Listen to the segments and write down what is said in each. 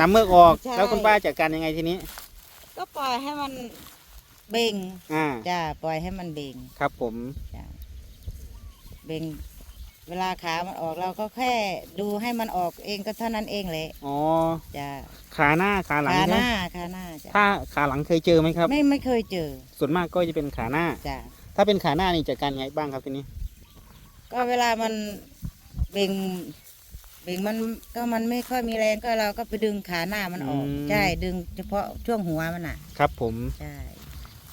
น้ำเมือกออก ใช่ แล้วคุณป้าจัดการยังไงทีนี้ ก็ปล่อยให้มันเบ่งอ่า จ้าปล่อยให้มันเบ่งครับผม จ้าเบ่งเวลาขามันออกเราก็แค่ดูให้มันออกเองก็เท่านั้นเองแหละอ๋อ จ้าขาหน้าขาหลังขาหใช่ไหมน้าขาหน้าจ้าถ้าขาหลังเคยเจอไหมครับ ไม่ไม่เคยเจอส่วนมากก็จะเป็นขาหน้า จ้าถ้าเป็นขาหน้านี่จัดการยังไงบ้างครับทีนี้ ก็เวลามันเบ่ง เบ่งมันก็มันไม่ค่อยมีแรงก็เราก็ไปดึงขาหน้ามันออกใช่ดึงเฉพาะช่วงหัวมันอะครับผม ใช่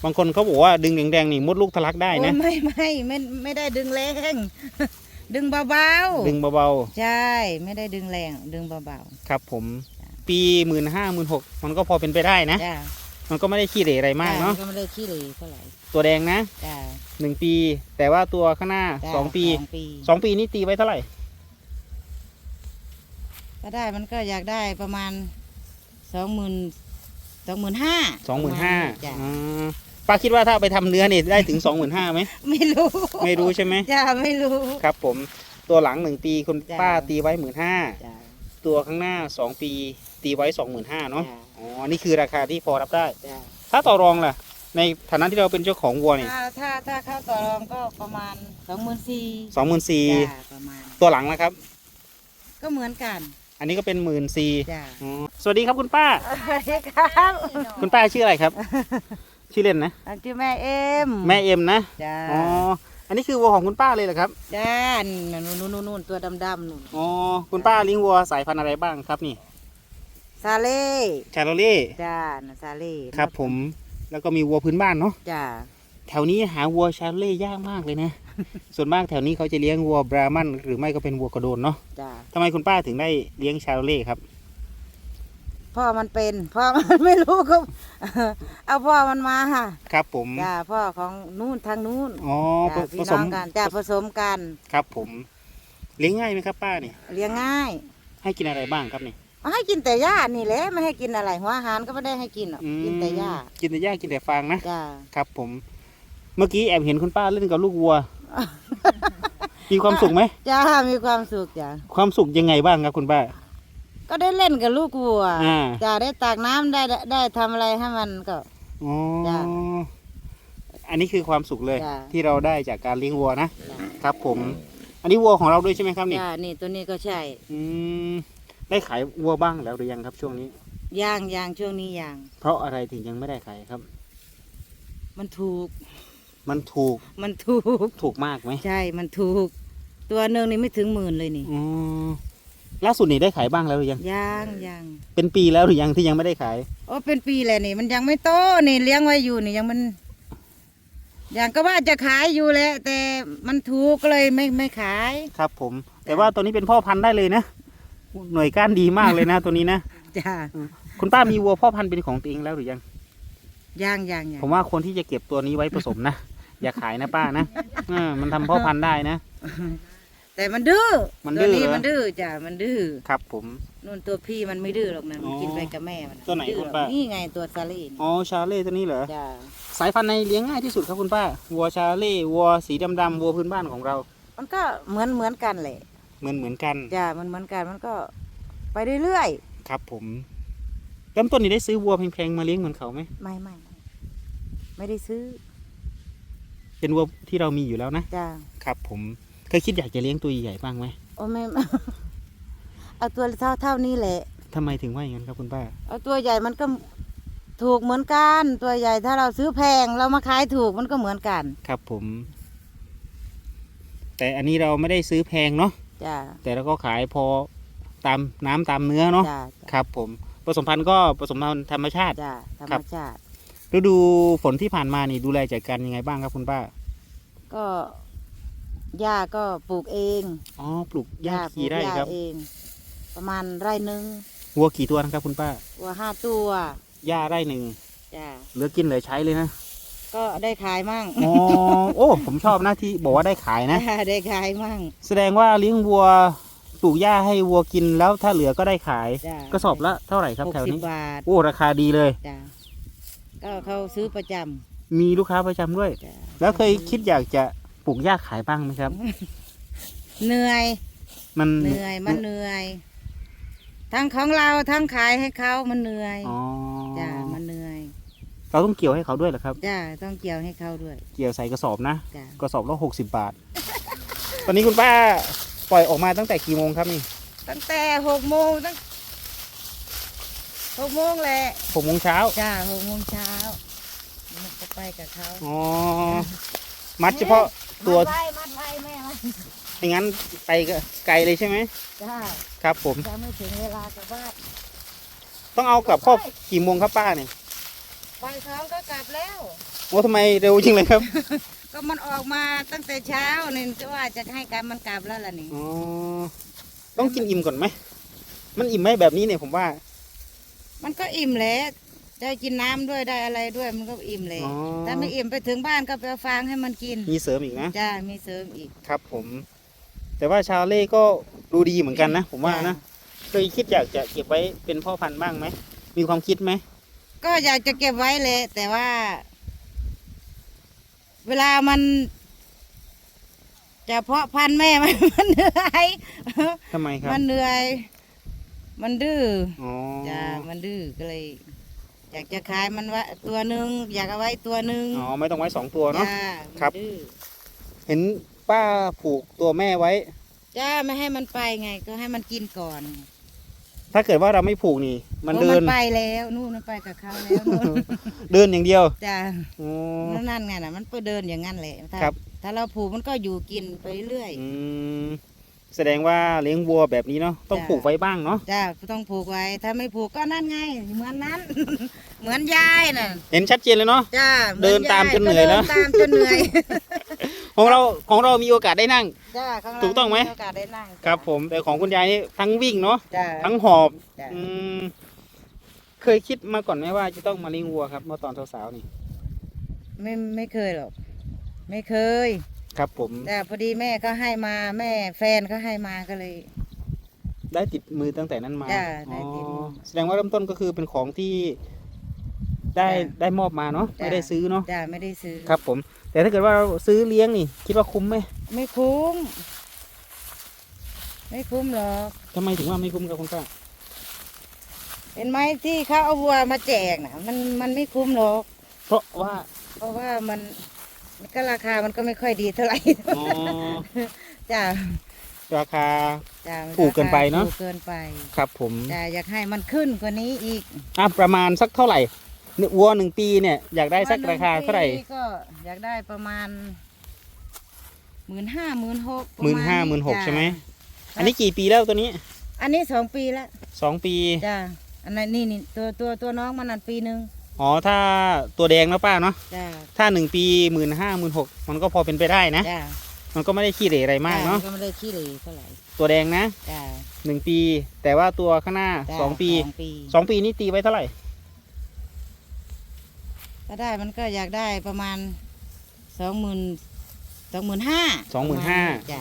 บางคนเขาบอกว่าดึงแดงๆนี่มดลูกทะลักได้โอ้นะยไม่ไม่ไม่ไม่ได้ดึงแรง ดึงเบาๆดึงเบาใช่ไม่ได้ดึงแรง ดึงเบาๆครับผม ปีหมื่นห้าหมื่นหกมันก็พอเป็นไปได้นะ ๆจ้ามันก็ไม่ได้ขี้เหร่อะไรมากเนาะจ้ก็ไม่ได้ขี้เหร่เท่าไหร่ตัวแดงนะจ้าหนึ่งปี แต่ว่าตัวข้างหน้าจ้าสองปีสองปีสองปีนี่ตีไว้เท่าไหร่ ก็ได้มันก็อยากได้ประมาณสองหมื่นสองหมื่นห้าสองหมื่นห้าจ้าป้าคิดว่าถ้าเอาไปทำเนื้อนี่ได้ถึงสองหมื่นห้าไหมไม่รู้ ไม่รู้ใช่ไหมจ้าไม่รู้ ครับ ผมตัวหลังหนึ่งปีคุณจ้าป้าตีไว้หมื่นห้าจ้าตัวข้างหน้าสองปีตีไว้สองหมื่นห้าเนาะจ้าอ๋อนี่คือราคาที่พอรับได้จ้าถ้าต่อรองล่ะ ในฐานะที่เราเป็นเจ้าของวัวนี่ถ้าถ้าถ้าเข้าต่อรองก็ประมาณสองหมื่นสี่สองหมื่นสี่จ้าประมาณตัวหลังนะครับ ก็เหมือนกัน อันนี้ก็เป็นหมื่นสี่จ้าสวัสดีครับคุณป้า สวัสดีครับคุณป้าชื่ออะไรครับ ชื่อเล่นนะ อันชื่อแม่เอ็มแม่เอ็มนะ จ้าอ๋อ อันนี้คือวัวของคุณป้าเลยเหรอครับ จ้านู่นนู่นนู่นนู่นตัวดำๆนู่นอ๋อ คุณป้าเลี้ยงวัวสายพันธุ์อะไรบ้างครับนี่ ซาเล่ชาโรเล่ จ้าน่ะซาเล่ครับผม แล้วก็มีวัวพื้นบ้านเนาะ จ้าแถวนี้หาวัวชาโรเล่ยากมากเลยนะ ส่วนมากแถวนี้เขาจะเลี้ยงวัวบรามันหรือไม่ก็เป็นวัวกระโดนเนาะจ้าทำไมคุณป้าถึงได้เลี้ยงชาโรเล่ครับ พ่อมันเป็นพ่อมันไม่รู้ก็ เอาพ่อมันมาค่ะครับผมจ้าพ่อของนู่นทางนู้นอ๋อผจ้าผพี่สน้อมงกันจ้าผสมกันครับผม เลี้ยงง่ายไหมครับ ป้าเนี่ยเลี้ยงง่ายให้กินอะไรบ้างครับนี่เอาให้กินแต่หญ้านี่แหละไม่ให้กินอะไรหัวอาหารก็ไม่ได้ให้กินหรอกอืมกินแต่หญ้ากินแต่หญ้ากินแต่ฟางนะ จ้าครับผม เมื่อกี้แอบเห็นคุณป้าเล่นกับลูกวัว มีความสุขไหม จ้ามีความสุขจ้าความสุขยังไงบ้างครับคุณป้า ก็ได้เล่นกับลูกวัวอ่า จ้าได้ตากน้ำได้ได้ได้ทำอะไรให้มันก็ อ๋อ จ้ะอันนี้คือความสุขเลย จ้ะ ที่เราได้จากการเลี้ยงวัวนะ จ้าครับผม อันนี้วัวของเราด้วยใช่ไหมครับนี่ จ้านี่ตัวนี้ก็ใช่อืม ได้ขายวัวบ้างแล้วหรือยังครับช่วงนี้ ย่างย่างช่วงนี้ย่าง เพราะอะไรถึงยังไม่ได้ขายครับ มันถูก มันถูกมันถูก ถูกมากไหมใช่มันถูก ตัวหนึ่งนี่ไม่ถึงหมื่นเลยนี่อ๋อล่าสุดนี่ได้ขายบ้างแล้วหรือยังย่างย่างเป็นปีแล้วหรือยังที่ยังไม่ได้ขาย โอ้เป็นปีแล้วนี่ มันยังไม่โตนี่เลี้ยงไว้อยู่นี่ยังมันอย่างก็ว่าจะขายอยู่แหละแต่มันถูกก็เลยไม่ไม่ขาย ครับ ผม แต่ว่าตัวนี้เป็นพ่อพันธุ์ได้เลยนะหน่วยก้านดีมากเลยนะ ตัวนี้นะจ้าคุณป้ามีวัวพ่อพันธุ์เป็นของตัวเองแล้วหรือยัง ย่างย่างย่างผมว่าคนที่จะเก็บตัวนี้ไว้ผสมนะ อย่าขายนะป้านะอ่ามันทำพ่อพันธุ์ได้นะ แต่มันดื้อมันดื้ตัวอนี้เหรอ มันดื้อจ้ะมันดื้อครับผม นู่นตัวพี่มันไม่ดื้อหรอกนะมันอ๋อกินไปกับแม่มันตัวไหนม่ดื้อคุณรอกป้า นี่ไงตัวซาลี่นี่อ๋อชาเล่ตัวนี้เหรอ จ้าสายพันธุ์ในเลี้ยงง่ายที่สุดครับคุณป้าวัวชาเล่วัวสีดำๆวัวพื้นบ้านของเรา มันก็เหมือนเหมือนกันแหละเหมือนเหมือนกัน จ้ามันเหมือนกันมันก็ไปเรื่อยครับผม เริ่มต้นนี่ได้ซื้อวัวแพงๆมาเลี้ยงเหมือนเขาไหมๆไม่ไม่ไม่ได้ซื้อเป็นวัวที่เรามีอยู่แล้วนะจ้าครับ ผมเคยคิดอยากจะเลี้ยงตัวใหญ่ๆบ้างไหมโอ้ไม่เอาตัวเท่าเท่านี้แหละ ทำไมถึงว่าอย่างนั้นครับคุณป้า เอาตัวใหญ่มันก็ถูกเหมือนกัน ตัวใหญ่ถ้าเราซื้อแพงเรามาขายถูกมันก็เหมือนกันครับผม แต่อันนี้เราไม่ได้ซื้อแพงเนาะจ้าแต่เราก็ขายพอตามน้ำตามเนื้อเนาะจ้าครับผม ผสมพันธุ์ก็ผสมพันธุ์ธรรมชาติ จ้าธรรครัมบ ชาติ ฤดูฝนที่ผ่านมานี่ดูแลจัดการยังไงบ้างครับคุณป้าก็หญ้าก็ปลูกเองอ๋อปลูกหญ้าปลูกี่กไร่หญ้าครับเอง ประมาณไร่หนึ่งวัวกี่ตัวนะครับคุณป้าวัวห้าตัวหญ้าไร่หนึ่งจ้าเหลือกินเหลือใช้เลยนะก็ได้ขายมั่งอ๋อโอ้ผมชอบนะที่บอกว่าได้ขายนะ ได้ขายมั่ง แสดงว่าเลี้ยงวัว ปลูกหญ้าให้วัวกินแล้วถ้าเหลือก็ได้ขาย จ้ากระสอบละเท่าไหร่ครับหกแถวสิบนี้ บาทโอ้ราคาดีเลย จ้าก็เขาซื้อประจมีลูกค้าประจำด้วยำจ้าแล้วเคยคิดอยากจะปลูกหญ้าขายบ้างไหมครับ เหนื่อยมันเหนื่อยมันเหนื่อย ทั้งของเราทั้งขายให้เขามันเหนื่อยอ๋อจ้ามันเหนื่อยเราต้องเกี่ยวให้เขาด้วยเหรอครับ จ้าต้องเกี่ยวให้เขาด้วยเกี่ยวใส่กระสอบนะ จ้ากระสอบละหกสิบบาท ตอนนี้คุณป้า ปล่อยออกมาตั้งแต่กี่โมงครับนี่ตั้งแต่หกโมงตั้งหกโมงแหละหกโมงเช้าจ้าหกโมงเช้ามันจะไปกับเขาอ๋อมัดเฉพาะตัวมัดไว้มัดไว้แม่มันไม่งั้นไปก็ไกลเลยใช่ไหมจ้าครับผมจะไม่ถึงเวลากลับบ้านต้องเอากลับครอบกี่โมงครับป้าเนี่ยบ่ายสองก็กลับแล้วโอ้ทำไมเร็วจริงเลยครับ ก็มันออกมาตั้งแต่เช้านี่จะว่าจะให้การมันกลับแล้วล่ะนี่อ๋อต้องกินอิ่มก่อนไหม มันอิ่มไหมแบบนี้เนี่ยผมว่า มันก็อิ่มแหล้วได้กินน้ำด้วยได้อะไรด้วยมันก็อิ่มเลยอ๋อถ้าไม่อิ่มไปถึงบ้านก็ไปเอาฟางให้มันกิน มีเสริมอีกนะจ้ามีเสริมอีกครับ ผม แต่ว่าชาเล่ก็ดูดีเหมือนกันนะ ผมว่านะเคยคิดอยากจะเก็บไว้เป็นพ่อพันธุ์บ้างไหมมีความคิดไหมก็อยากจะเก็บไว้เลยแต่ว่า เวลามัน จะเพาะพันธุ์แม่มันมันเหนื่อยทำไมครับ มันเหนื่อย มันดื้ออ๋อจ้ามันดื้อก็เลย อยากจะขายมันไว่าตัวหนึ่งอยากเอาไว้ตัวหนึ่งอ๋อ ไม่ต้องไว้สองตัวเนาะ จ้าครับมันดื้อเห็นป้าผูกตัวแม่ไว้ จ้าไม่ให้มันไปไง ก็ให้มันกินก่อน ถ้าเกิดว่าเราไม่ผูกนี่ มันโอ้เดินไปแล้วนู่นมันไปกับเขาแล้วนู่นเดินอย่างเดียวจ้าอ๋อ นั่นไงน่ะมันไปเดินอย่างนั้นแหละถ้าครับ ถ้าเราผูกมันก็อยู่กินไปเรื่อย อืม แสดงว่าเลี้ยงวัวแบบนี้เนาะต้องจ้ะ ผูกไว้บ้างเนาะจ้าต้องผูกไว้ ถ้าไม่ผูกก็นั่นไง เหมือนนั้น เหมือนยายน่ะเห็นชัดเจนเลยเนาะ จ้าเดินตามจนเหนื่อยแล้ว ก็เดินตามจนเหนื่อยของเราของเรามีโอกาสได้นั่ง จ้าข้างล่างถูกต้องไหม โอกาสได้นั่งครับ ผมแต่ของคุณยายนี่ทั้งวิ่งเนาะจ้า ทั้งหอบจ้าอืมเคยคิดมาก่อนไหมว่าจะต้องมาเลี้ยงวัวครับเมื่อตอนสาวๆนี่ ไม่ไม่เคยหรอก ไม่เคย ครับผม แต่พอดีแม่ก็ให้มาแม่แฟนก็ให้มาก็เลย ได้ติดมือตั้งแต่นั้นมาจ้ะได้ติดมือแสดงว่าเริ่มต้นก็คือเป็นของที่ ได้จ้ะได้มอบมาเนาะจ้ะ ไม่ได้ซื้อเนาะจ้าไม่ได้ซื้อครับ ผม แต่ถ้าเกิดว่าเราซื้อเลี้ยงนี่ คิดว่าคุ้มไหมไม่คุ้ม ไม่คุ้มหรอก ทำไมถึงว่าไม่คุ้มครับคุณป้าเห็นไหมที่เขาเอาวัวมาแจกนะมันมันไม่คุ้มหรอก เพราะว่าเพราะว่ามัน ก็ราคามันก็ไม่ค่อยดีเท่าไหร่อ๋อจ้าราคา จ้าถูกเกินไปเนอะ ถูกเกินไปครับผมจ้าอยากให้มันขึ้นกว่านี้อีกอะประมาณสักเท่าไหร่เนี่ยวัวหนึ่งปีเนี่ยอยากได้สักราคาเท่าไหร่ วันนึ่งปีก็อยากได้ประมาณหมื่นห้าหมื่นหกหมื่นห้าหมื่นหกใช่ไหม อันนี้กี่ปีแล้วตัวนี้อันนี้สองปีแล้วสองปี จ้าอันนั้นนี่นี่ตัวตัวตัวน้องมันนั่นปีหนึ่ง อ๋อถ้าตัวแดงนะป้าเนาะจ้าถ้าหนึ่งปีหมื่นห้าหมื่นหกมันก็พอเป็นไปได้นะ จ้ามันก็ไม่ได้ขี้เหร่อะไรมากเนาะจ้ก็ไม่ได้ขี้เหร่เท่าไหร่ตัวแดงนะจ้าหนึ่งปี แต่ว่าตัวข้างหน้าจ้าสองปีสองปีสองปีนี่ตีไว้เท่าไหร่ถ้าได้มันก็อยากได้ประมาณสองหมื่นสองหมื่นห้าสองหมื่นห้าจ้า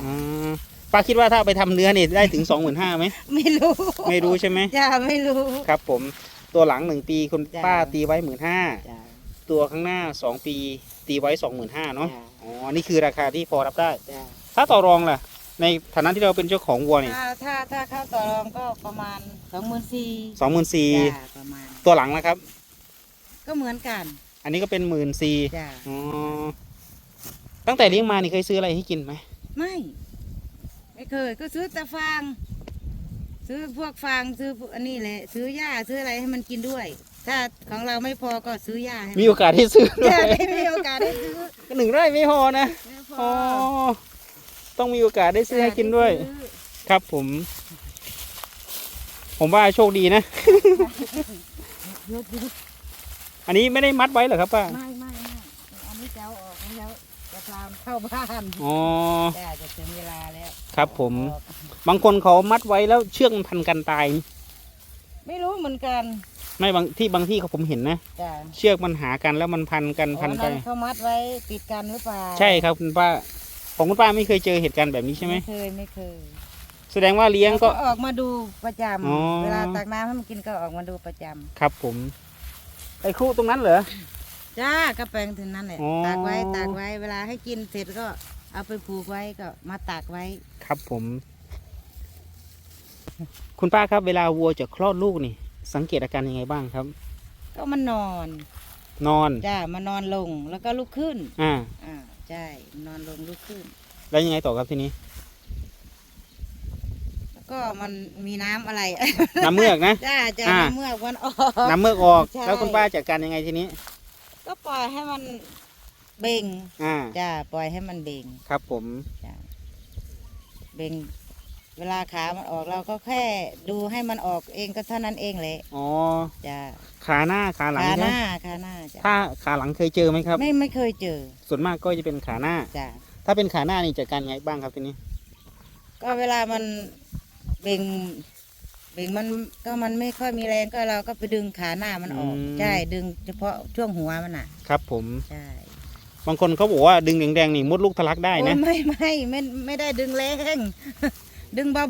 ป้าคิดว่าถ้าเอาไปทำเนื้อนี่ได้ถึงสองหมื่นห้าไหมไม่รู้ไม่รู้ใช่ไหมจ้าไม่รู้ครับผม ตัวหลังหนึ่งปีคุณจ้ะ ป้าตีไว้หมื่นห้าจ้าตัวข้างหน้าสองปีตีไว้สองหมื่นห้าเนาะจ้าอ๋อนี่คือราคาที่พอรับได้ จ้าถ้าต่อรองล่ะ ในฐานะที่เราเป็นเจ้าของวัวนี่ถ้าถ้าถ้าเข้าต่อรองก็ประมาณสองหมื่นสี่สองหมื่นสี่จ้าประมาณ ตัวหลังนะครับ ก็เหมือนกันอันนี้ก็เป็นหมื่นสี่จ้าอ๋อตั้งแต่เลี้ยงมานี่เคยซื้ออะไรให้กินไหมไม่ ไม่เคยก็ซื้อแต่ฟาง ซื้อพวกฟางซื้อพวกอันนี้แหละซื้อหญ้าซื้ออะไรให้มันกินด้วย ถ้าของเราไม่พอก็ซื้อหญ้าให้นมีโอกาสที่ซื้อด้วจ้ายได้มีโอกาสได้ซื้อหนึ่งไร่ไม่พอนะไม่พอ๋อต้องมีโอกาสได้ซื้อให้กินด้วย ซื้อครับผม ผมว่าโชคดีนะยกยกอันนี้ไม่ได้มัดไว้เหรอครับป้าไม่ไม่ไม่อันนี้จะเอาออก แล้วจะพามเข้าบ้านอ๋อ จ้าจะถึงเวลาแล้วครับผม ออกบางคนเขามัดไว้แล้วเชือกมันพันกันตาย ไม่รู้เหมือนกันไม่บางที่บางที่เขาผมเห็นนะ จ้าเชือกมันหากันแล้วมันพันกันพันไป อ๋อเขามัดไว้ติดกันหรือเปล่าใช่ครับคุณป้า ของคุณป้าไม่เคยเจอเหตุการณ์แบบนี้ใช่ไหม ไม่เคยไม่เคยแสดงว่าเลี้ยงก็ ราออกมาดูประจอ๋อำเวลาตักน้ำให้มันกินก็ออกมาดูประจครับผม ไอ้ครูตรงนั้นเหรอำ จ้าก็แปลงถึงนั้นแหละ อ๋อ ตากไว้ตากไว้เวลาให้กินเสร็จก็เอาไปผูกไว้ก็มาตากไว้ ครับผม คุณป้าครับ เวลาวัวจะคลอดลูกนี่ สังเกตอาการยังไงบ้างครับ ก็มันนอน นอน จ้ามานอนลงแล้วก็ลุกขึ้น อ่า อ่าใช่นอนลงลุกขึ้น แล้วยังไงต่อครับทีนี้ แล้วก็มันมีน้ำอะไร น้ำเมือกนะ จ้าจ้าอ่า น้ำเมือกมันออก น้ำเมือกออก ใช่ แล้วคุณป้าจัดการยังไงทีนี้ ก็ปล่อยให้มันเบ่งอ่าจ้าปล่อยให้มันเบ่งครับผมจ้าเบ่งเวลาขามันออกเราก็แค่ดูให้มันออกเองก็เท่านั้นเองแหละอ๋อจ้าขาหน้าขาหลังขาหนะน้าขาหน้าจ้าถ้าขาหลังเคยเจอไหมครับ ไม่ไม่เคยเจอ ส่วนมากก็จะเป็นขาหน้าจ้าถ้าเป็นขาหน้านี่จัดการยังไงบ้างครับทีนี้ ก็เวลามันเบ่ง เบ่งมันก็มันไม่ค่อยมีแรงก็เราก็ไปดึงขาหน้ามันออก อืม ใช่ ดึงเฉพาะช่วงหัวมันอะ ครับผม ใช่บางคนเขาบอกว่าดึงแดงๆนี่มดลูกทะลักได้นะ โอ้ไม่ไม่ไม่ไม่ได้ดึงแรง ดึงเบา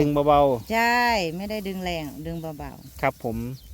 ดึงเบาๆ ใช่ ไม่ได้ดึงแรง ดึงเบาๆครับผมๆ